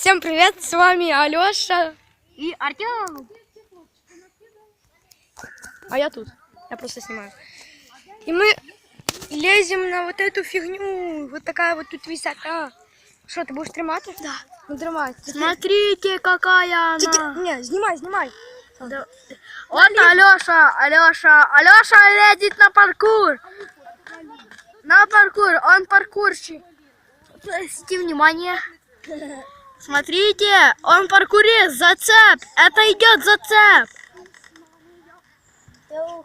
Всем привет, с вами Алёша. И Артем. А я тут. Я просто снимаю. И мы лезем на вот эту фигню. Вот такая вот тут висота. Что, ты будешь тримать? Да. Ну, тримай. Смотрите, какая она. Не, снимай, снимай. Вот Алёша, Алёша, Алёша лезет на паркур. На паркур, он паркурщик. Обратите внимание. Смотрите, он паркурист, зацеп. Это идет зацеп.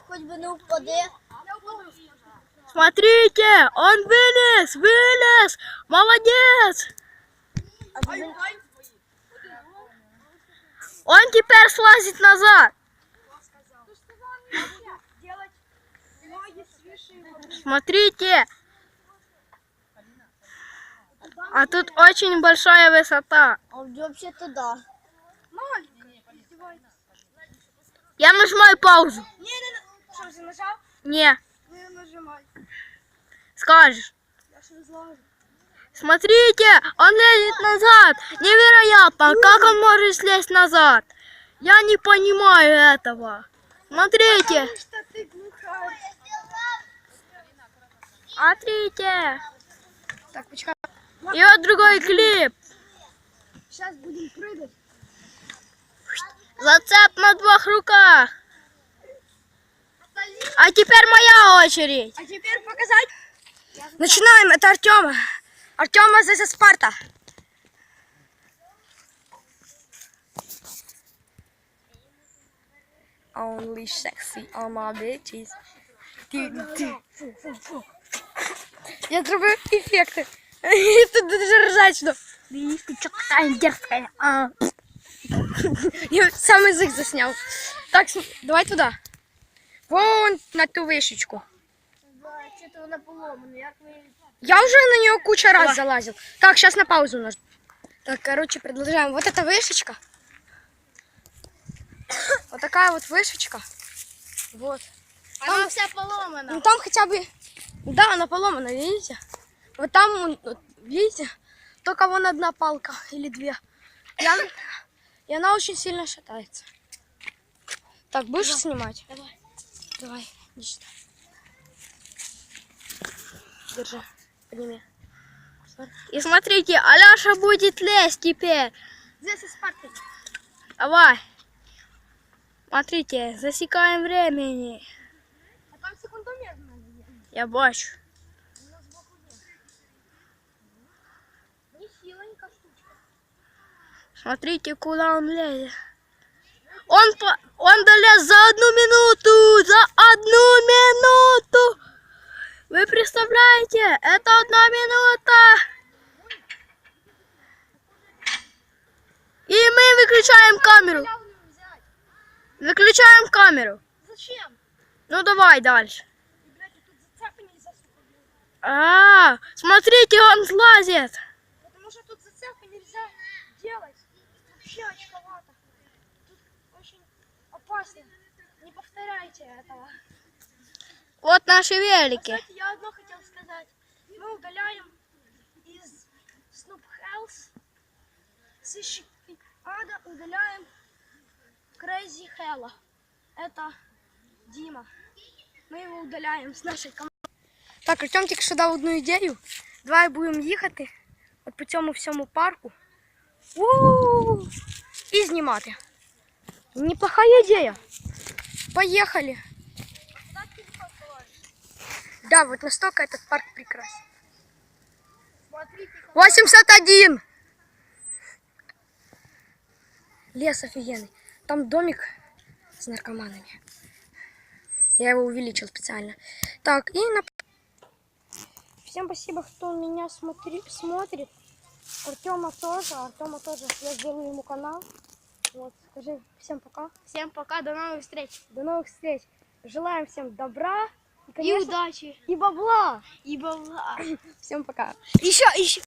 Хоч би не впаде. Смотрите, он вылез, вылез. Молодец. Он теперь слазит назад. Смотрите. А тут очень большая высота. А взагалі туди. Я нажимаю паузу. Не, не. Что, ты нажал? Не, Не нажимай. скажешь. Я же разложу. Смотрите, он лезет назад. Невероятно, как он может слезть назад? Я не понимаю этого. Смотрите, смотрите. Так, почекай. И вот другой клип. Сейчас будем прыгать. Зацеп на двух руках. А теперь моя очередь. А теперь показать. Начинаем. Это Артема. Артема здесь Спарта. Only sexy on my bitches. Я зробив ефекти. І Тут дуже ржачно. Ты чё такая дерзкая? А? Я сам язик засняв. Так, давай туди. Вон на ту вишечку. Я уже на нее куча раз залазил. Так, сейчас на паузу нажму. Так, короче, продолжаем. Вот эта вышечка. Вот такая вот вышечка. Вот. Вона вся поломана. Ну там хотя бы... Да, она поломана, видите? Вот там, видите? Только вон одна палка или две. И она, и она очень сильно шатается. Так, будешь снимать? Давай. Давай, иди сюда. Держи, подними. И смотрите, Аляша будет лезть теперь. Здесь и Спарта. Давай. Смотрите, засекаем времени. А там секундомер надо. Я бачу. Смотрите, куда он лезет. Он, по- он долез за одну минуту! За одну минуту! Вы представляете? Это одна минута! И мы выключаем камеру. Выключаем камеру. Зачем? Ну давай дальше. А, смотрите, он слазит. Потому что тут зацепы нельзя делать. Вообще очковато. Тут очень опасно. Не повторяйте этого. Вот наши велики. Кстати, я одно хотел сказать. Мы удаляем из Snoop Health сыщик Ада удаляем Crazy Hella. Это Дима. Мы его удаляем с нашей команди. Так, Артем тільки що дав одну ідею. Давай будемо їхати от по цьому всьому парку. у І знімати. Неплохая ідея. Поехали. Да, вот настолько этот парк прекрасен. 81! Лес офигенный. Там домик с наркоманами. Я его увеличил специально. Так, и на... Всем спасибо, кто меня смотри... смотрит. Артема тоже. Артема тоже. Я сделаю ему канал. Вот, скажи всем пока. Всем пока, до новых встреч. До новых встреч. Желаем всем добра. И, И конечно, удачи. и бабла. И бабла. Всем пока. Еще, еще.